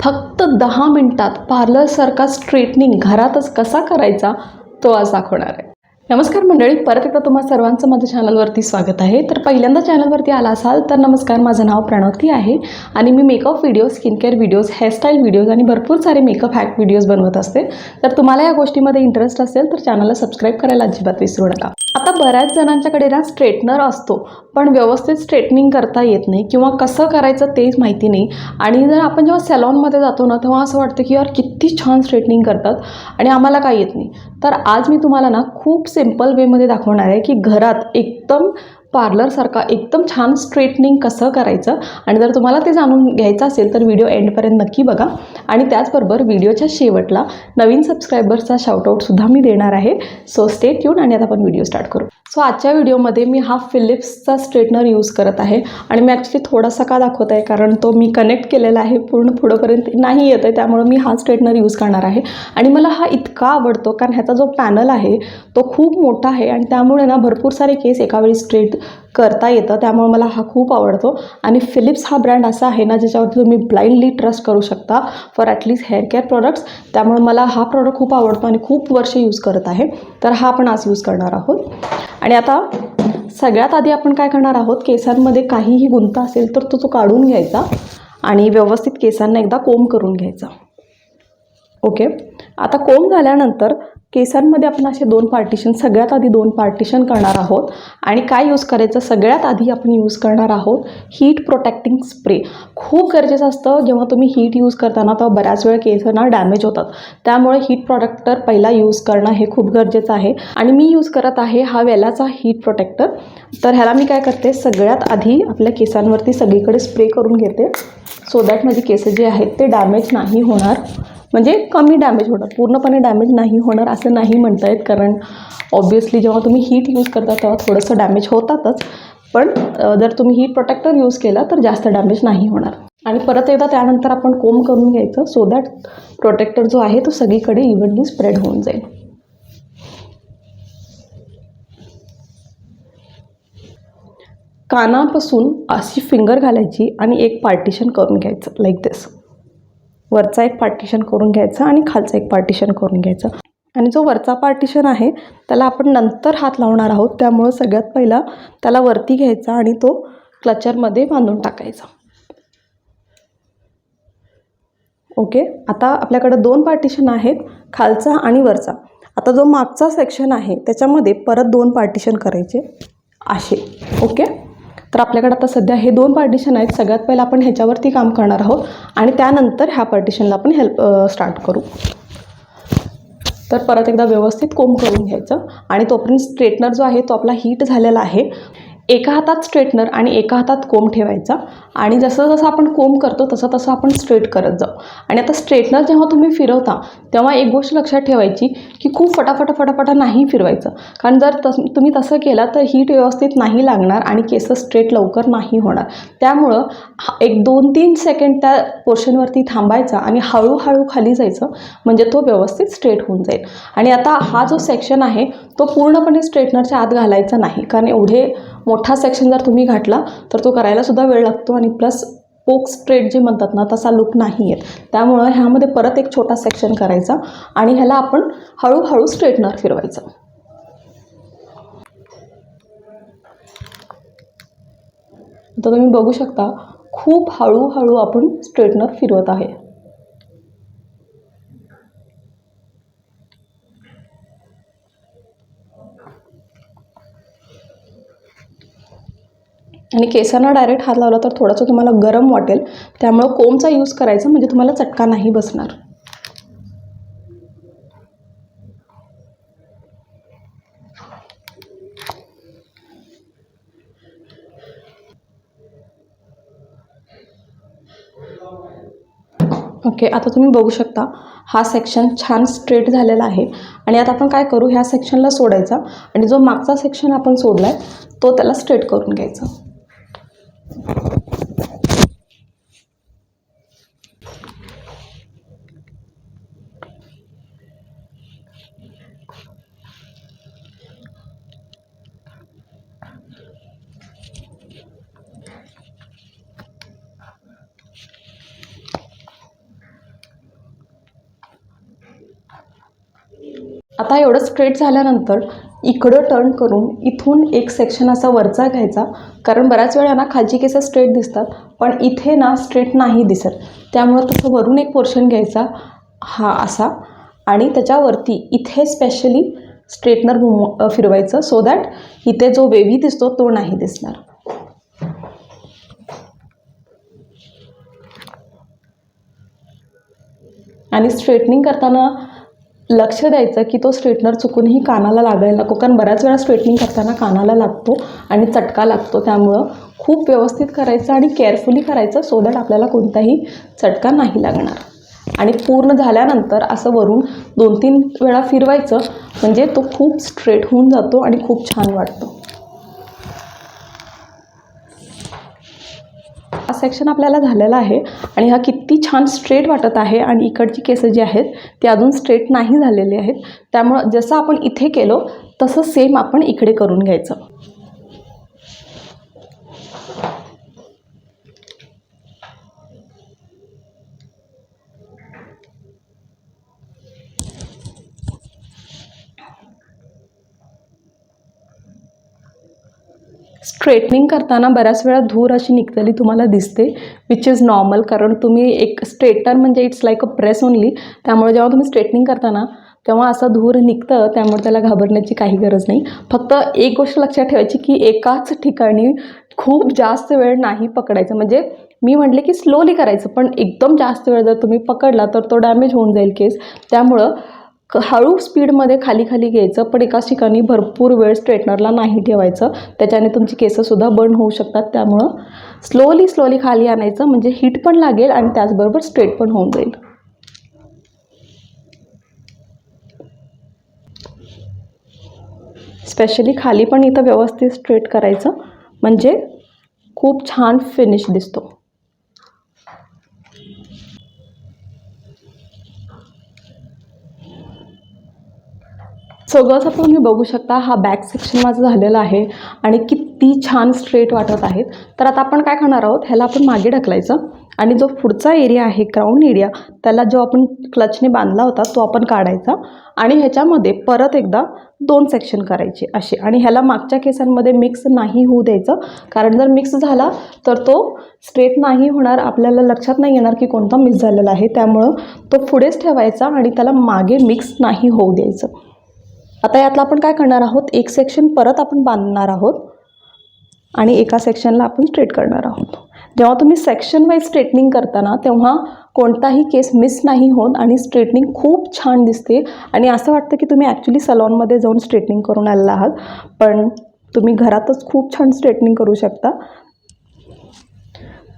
फक्त दहा मिनटात पार्लरसारखा स्ट्रेटनिंग घरातच कसा करायचा तो आज दाखवणार आहे. नमस्कार मंडळी परत एकदा तुम्हा सर्वांचं माझ्या चॅनलवरती स्वागत आहे. तर पहिल्यांदा चॅनलवरती आला असाल तर नमस्कार माझं नाव प्रणवती आहे आणि मी makeup video skin care videos hairstyle videos आणि भरपूर सारे मेकअप हॅक व्हिडिओज बनवत असते. तर तुम्हाला या गोष्टीमध्ये इंटरेस्ट असेल तर चॅनलला सबस्क्राईब करायला अजिबात विसरू नका. आता बऱ्याच जणांच्याकडे ना स्ट्रेटनर असतो पण व्यवस्थित स्ट्रेटनिंग करता येत नाही किंवा कसं करायचं तेच माहिती नाही. आणि जर आपण जेव्हा सॅलॉनमध्ये जातो ना तेव्हा असं वाटतं की यार किती छान स्ट्रेटनिंग करतात आणि आम्हाला काय येत नाही. तर आज मी तुम्हाला ना खूप सिंपल वेमध्ये दाखवणार आहे की घरात एकदम पार्लरसारखा एकदम छान स्ट्रेटनिंग कसं करायचं? आणि जर तुम्हाला ते जाणून घ्यायचं असेल तर व्हिडिओ एंडपर्यंत नक्की बघा. आणि त्याचबरोबर व्हिडिओच्या शेवटला नवीन सबस्क्रायबर्सचा शाउटआउटसुद्धा मी देणार आहे. सो स्टेट येऊन आणि आता आपण व्हिडिओ स्टार्ट करू. सो आजच्या व्हिडिओमध्ये मी हा फिलिप्सचा स्ट्रेटनर यूज करत आहे. आणि मी ॲक्च्युली थोडासा का दाखवत आहे? कारण तो मी कनेक्ट केलेला आहे. पूर्ण पुढंपर्यंत नाही येत आहे. त्यामुळं मी हा स्ट्रेटनर यूज करणार आहे. आणि मला हा इतका आवडतो कारण ह्याचा जो पॅनल आहे तो खूप मोठा आहे. आणि त्यामुळे ना भरपूर सारे केस एकावेळी स्ट्रेट करता येतं त्यामुळे मला हा खूप आवडतो. आणि फिलिप्स हा ब्रँड असा आहे ना ज्याच्यावरती तुम्ही ब्लाइंडली ट्रस्ट करू शकता for at least hair care products त्यामुळे मला हा प्रॉडक्ट खूप आवडतो आणि खूप वर्ष यूज करत आहे. तर हा आपण आज यूज करणार आहोत. आणि आता सगळ्यात आधी आपण काय करणार आहोत केसांमध्ये काहीही गुंता असेल तर तो तो काढून घ्यायचा आणि व्यवस्थित केसांना एकदा कोंब करून घ्यायचा. ओके? आता कोंब झाल्यानंतर केसांमध्ये आपण असे दोन पार्टिशन सगळ्यात आधी दोन पार्टिशन करणार आहोत. आणि काय यूज करायचं? सगळ्यात आधी आपण यूज करणार आहोत हीट प्रोटेक्टिंग स्प्रे खूप गरजेचं असतं. जेव्हा तुम्ही हीट यूज करताना तेव्हा बऱ्याच वेळ केसांना डॅमेज होतात. त्यामुळे हीट प्रोटेक्टर पहिला यूज करणं हे खूप गरजेचं आहे. आणि मी यूज करत आहे हा वेलाचा हीट प्रोटेक्टर तर ह्याला मी काय करते? सगळ्यात आधी आपल्या केसांवरती सगळीकडे स्प्रे करून घेते. सो दॅट माझे केस जे आहेत ते डॅमेज नाही होणार. म्हणजे कमी डॅमेज होणार. पूर्णपणे डॅमेज नाही होणार असं नाही म्हणता येत. कारण ऑब्वियसली जेव्हा तुम्ही हीट यूज करता तेव्हा थोडंसं डॅमेज होतातच. पण जर तुम्ही हीट प्रोटेक्टर यूज केला तर जास्त डॅमेज नाही होणार. आणि परत एकदा त्यानंतर आपण कोंब करून घ्यायचं. सो दॅट प्रोटेक्टर जो आहे तो सगळीकडे इव्हनली स्प्रेड होऊन जाईल. कानापासून अशी फिंगर घालायची आणि एक पार्टिशन करून घ्यायचं लाईक दिस वरचा एक पार्टिशन करून घ्यायचा आणि खालचा एक पार्टिशन करून घ्यायचं. आणि जो वरचा पार्टिशन आहे त्याला आपण नंतर हात लावणार आहोत. त्यामुळं सगळ्यात पहिला त्याला वरती घ्यायचा आणि तो क्लचरमध्ये बांधून टाकायचा. ओके आता आपल्याकडं दोन पार्टिशन आहेत खालचा आणि वरचा. आता जो मागचा सेक्शन आहे त्याच्यामध्ये परत दोन पार्टिशन करायचे असे ओके तर आपल्याकडे आता सध्या हे दोन पार्टिशन आहेत. सगळ्यात पहिलं आपण ह्याच्यावरती काम करणार आहोत आणि त्यानंतर ह्या पार्टिशनला आपण हेल्प स्टार्ट करू. तर परत एकदा व्यवस्थित कोंब करून घ्यायचं. आणि तोपर्यंत स्ट्रेटनर जो आहे तो आपला हीट झालेला आहे. एका हातात स्ट्रेटनर आणि एका हातात कोंब ठेवायचा. आणि जसं जसं आपण कोंब करतो तसं तसं आपण स्ट्रेट करत जाऊ. आणि आता स्ट्रेटनर जेव्हा तुम्ही फिरवता तेव्हा एक गोष्ट लक्षात ठेवायची की खूप फटाफट फटाफट नाही फिरवायचं. कारण जर तस तुम्ही तसं केलं तर हीट व्यवस्थित नाही लागणार आणि केस स्ट्रेट लवकर नाही होणार. त्यामुळं हा- एक दोन तीन सेकंड त्या पोर्शनवरती थांबायचा आणि हळूहळू खाली जायचं. म्हणजे तो व्यवस्थित स्ट्रेट होऊन जाईल. आणि आता हा जो सेक्शन आहे तो पूर्णपणे स्ट्रेटनरच्या आत घालायचा नाही. कारण एवढे मोठा सेक्शन जर तुम्ही घातला तर तो करायला सुद्धा वेळ लागतो आणि प्लस पोक स्ट्रेट जे म्हणतात ना तसा लुक नाही आहेत त्यामुळं ह्यामध्ये परत एक छोटा सेक्शन करायचा आणि ह्याला आपण हळूहळू स्ट्रेटनर फिरवायचं. आता तुम्ही बघू शकता खूप हळूहळू आपण स्ट्रेटनर फिरवत आहे. आणि केसांना डायरेक्ट हात लावला तर थोडंसं तुम्हाला गरम वाटेल. त्यामुळं कोमचा यूज करायचा म्हणजे तुम्हाला चटका नाही बसणार. ओके आता तुम्ही बघू शकता हा सेक्शन छान स्ट्रेट झालेला आहे. आणि आता आपण काय करू ह्या सेक्शनला सोडायचा. आणि जो मागचा सेक्शन आपण सोडला आहे तो त्याला स्ट्रेट करून घ्यायचा. आता एवढं स्ट्रेट झाल्यानंतर इकडं टर्न करून इथून एक सेक्शन असा वरचा घ्यायचा. कारण बऱ्याच वेळा ना खालची केसं स्ट्रेट दिसतात पण इथे ना स्ट्रेट नाही दिसत. त्यामुळं तसं वरून एक पोर्शन घ्यायचा हा असा. आणि त्याच्यावरती इथे स्पेशली स्ट्रेटनर घुम फिरवायचं. सो दॅट इथे जो वेवी दिसतो तो नाही दिसणार. आणि स्ट्रेटनिंग करताना लक्ष द्यायचं की तो स्ट्रेटनर चुकूनही कानाला लागायला नको. कारण बऱ्याच वेळा स्ट्रेटनिंग करताना कानाला लागतो आणि चटका लागतो. त्यामुळं खूप व्यवस्थित करायचं आणि केअरफुली करायचं सो दॅट आपल्याला कोणताही चटका नाही लागणार. आणि पूर्ण झाल्यानंतर असं वरून दोन तीन वेळा फिरवायचं म्हणजे तो खूप स्ट्रेट होऊन जातो आणि खूप छान वाटतो. सेक्शन आपल्याला झालेला आहे आणि हा किती छान स्ट्रेट वाटत आहे आणि इकडची केसं जी आहेत ती अजून स्ट्रेट नाही झालेली आहेत. त्यामुळं जसं आपण इथे केलो तसं सेम आपण इकडे करून घ्यायचं. स्ट्रेटनिंग करताना बऱ्याच वेळा धूर अशी निघतेली तुम्हाला दिसते विच इज नॉर्मल कारण तुम्ही एक स्ट्रेटनर म्हणजे it's like a press only त्यामुळे जेव्हा तुम्ही स्ट्रेटनिंग करताना तेव्हा असं धूर निघतं त्यामुळे त्याला घाबरण्याची काही गरज नाही. फक्त एक गोष्ट लक्षात ठेवायची की एकाच ठिकाणी खूप जास्त वेळ नाही पकडायचं. म्हणजे मी म्हटले की स्लोली करायचं पण एकदम जास्त वेळ जर तुम्ही पकडला तर तो डॅमेज होऊन जाईल केस त्यामुळं हळू स्पीडमध्ये खाली खाली घ्यायचं पण एकाच ठिकाणी भरपूर वेळ स्ट्रेटनरला नाही ठेवायचं. त्याच्याने तुमची केसंसुद्धा बंद होऊ शकतात. त्यामुळं स्लोली स्लोली खाली आणायचं म्हणजे हीट पण लागेल आणि त्याचबरोबर स्ट्रेट पण होऊन जाईल. स्पेशली खाली पण इथं व्यवस्थित स्ट्रेट करायचं. म्हणजे खूप छान फिनिश दिसतो. सगळंच आपण तुम्ही बघू शकता हा बॅक सेक्शन माझं झालेला आहे आणि किती छान स्ट्रेट वाटत आहेत. तर आता आपण काय करणार आहोत ह्याला आपण मागे ढकलायचं आणि जो पुढचा एरिया आहे क्राऊन एरिया त्याला जो आपण क्लचने बांधला होता तो आपण काढायचा आणि ह्याच्यामध्ये परत एकदा दोन सेक्शन करायचे असे. आणि ह्याला मागच्या केसांमध्ये मिक्स नाही होऊ द्यायचं कारण जर मिक्स झाला तर तो स्ट्रेट नाही होणार. आपल्याला लक्षात नाही येणार की कोणता मिक्स झालेला आहे. त्यामुळं तो पुढेच ठेवायचा आणि त्याला मागे मिक्स नाही होऊ द्यायचं. आता यातलं आपण काय करणार आहोत? एक सेक्शन परत आपण बांधणार आहोत आणि एका सेक्शनला आपण स्ट्रेट करणार आहोत. जेव्हा तुम्ही सेक्शन वाईज स्ट्रेटनिंग करताना तेव्हा कोणताही केस मिस नाही होत आणि स्ट्रेटनिंग खूप छान दिसते. आणि असं वाटतं की तुम्ही ॲक्च्युली सलॉनमध्ये जाऊन स्ट्रेटनिंग करून आलेला आहात. पण तुम्ही घरातच खूप छान स्ट्रेटनिंग करू शकता.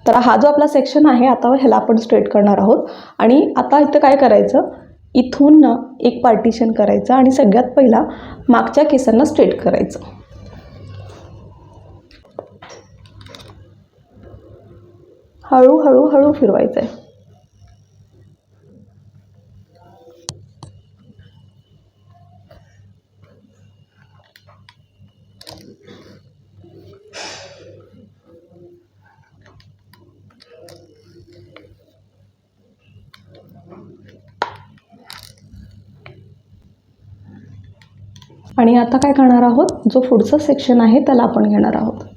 तर हा जो आपला सेक्शन आहे आता ह्याला आपण स्ट्रेट करणार आहोत. आणि आता इथं काय करायचं? इथून ना एक पार्टिशन करायचं आणि सगळ्यात पहिला मागच्या केसांना स्ट्रेट करायचं. हळूहळू हळू फिरवायचं आहे आणि आता काय करणार आहोत? जो पुढचा सेक्शन आहे त्याला आपण घेणार आहोत.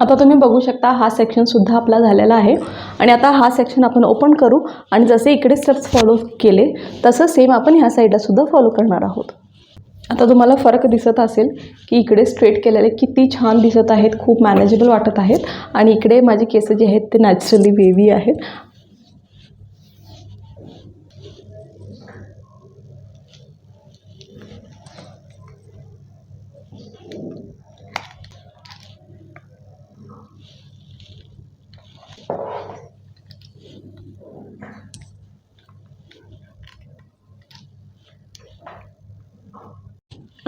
आता तुम्ही बघू शकता हा सेक्शनसुद्धा आपला झालेला आहे. आणि आता हा सेक्शन आपण ओपन करू आणि जसे इकडे स्टेप्स फॉलो केले तसं सेम आपण ह्या साईडलासुद्धा फॉलो करणार आहोत. आता तुम्हाला फरक दिसत असेल की इकडे स्ट्रेट केलेले किती छान दिसत आहेत खूप मॅनेजेबल वाटत आहेत. आणि इकडे माझे केस जे आहेत ते नॅचरली वेवी आहेत.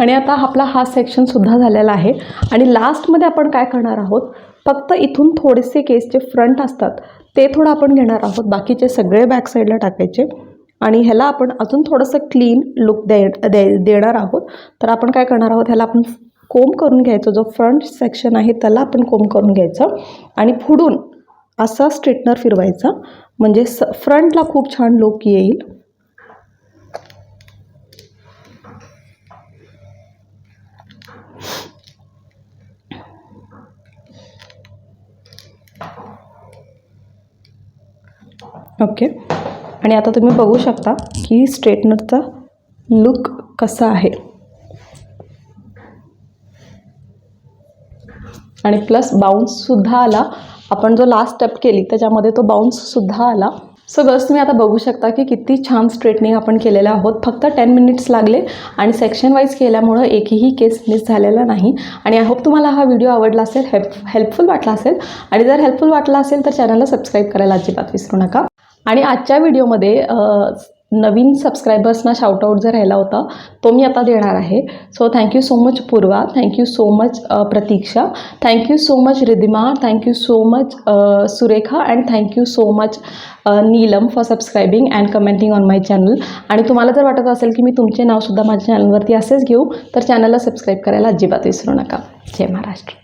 आणि आता आपला हा सेक्शनसुद्धा झालेला आहे. आणि लास्टमध्ये आपण काय करणार आहोत? फक्त इथून थोडेसे केस जे फ्रंट असतात ते थोडं आपण घेणार आहोत. बाकीचे सगळे बॅक साईडला टाकायचे. आणि ह्याला आपण अजून थोडंसं क्लीन लुक दे देणार आहोत. तर आपण काय करणार आहोत? ह्याला आपण कोंब करून घ्यायचं. जो फ्रंट सेक्शन आहे त्याला आपण कोंब करून घ्यायचं. आणि पुढून असा स्ट्रेटनर फिरवायचा. म्हणजे स फ्रंटला खूप छान लुक येईल. ओके आणि आता तुम्ही बघू शकता की स्ट्रेटनरचा लुक कसा आहे. आणि प्लस बाउन्ससुद्धा आला. आपण जो लास्ट स्टेप केली त्याच्यामध्ये तो बाउन्ससुद्धा आला. सो गर्ल्स तुम्ही आता बघू शकता की किती छान स्ट्रेटनिंग आपण केलेलं आहोत. फक्त टेन मिनिट्स लागले आणि सेक्शन वाईज केल्यामुळं एकही केस मिस झालेला नाही. आणि आय होप तुम्हाला हा व्हिडिओ आवडला असेल हेल्प हेल्पफुल वाटला असेल. आणि जर हेल्पफुल वाटला असेल तर चॅनलला सबस्क्राईब करायला अजिबात विसरू नका. आणि आजच्या व्हिडिओमध्ये नवीन सबस्क्रायबर्सना शाउटआउट जर राहिला होता तो मी आता देणार आहे. So thank you so much Purva. Thank you so much Pratiksha. Thank you so much Ridima thank you so much Surekha. And thank you so much Neelam for subscribing and commenting on my channel आणि तुम्हाला जर वाटत असेल की मी तुमचे नावसुद्धा माझ्या चॅनलवरती असेच घेऊ तर चॅनलला सबस्क्राईब करायला अजिबात विसरू नका. जय महाराष्ट्र.